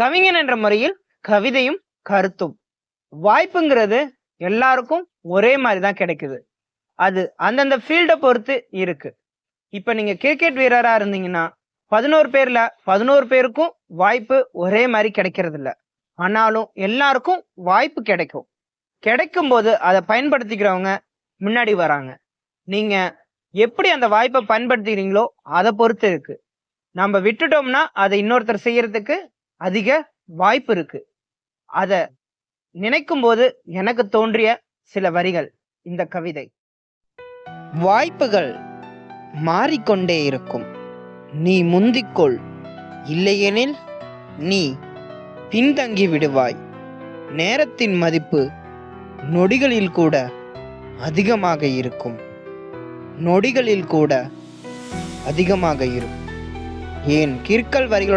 கவிஞன் என்ற முறையில் கவிதையும் கருத்தும். வாய்ப்புங்கிறது எல்லாருக்கும் ஒரே மாதிரி தான் கிடைக்குது. அது அந்தந்த ஃபீல்டை பொறுத்து இருக்கு. இப்போ நீங்க கிரிக்கெட் வீரரா இருந்தீங்கன்னா பதினோரு பேர்ல பதினோரு பேருக்கும் வாய்ப்பு ஒரே மாதிரி கிடைக்கிறது இல்லை ஆனாலும் எல்லாருக்கும் வாய்ப்பு கிடைக்கும். கிடைக்கும் போது அதை பயன்படுத்திக்கிறவங்க முன்னாடி வராங்க. நீங்க எப்படி அந்த வாய்ப்பை பயன்படுத்திக்கிறீங்களோ அதை பொறுத்து இருக்கு. நம்ம விட்டுட்டோம்னா அதை இன்னொருத்தர் செய்யறதுக்கு அதிக வாய்ப்பு இருக்கு. அத நினைக்கும் போது எனக்கு தோன்றிய சில வரிகள் இந்த கவிதை. வாய்ப்புகள் மாறிக்கொண்டே இருக்கும். நீ முந்திக்கொள். இல்லையெனில் நீ பின்தங்கி விடுவாய். நேரத்தின் மதிப்பு நொடிகளில் கூட அதிகமாக இருக்கும். நொடிகளில் கூட அதிகமாக இருக்கும். ஏன்? கிற்கல் வரிகளுடன்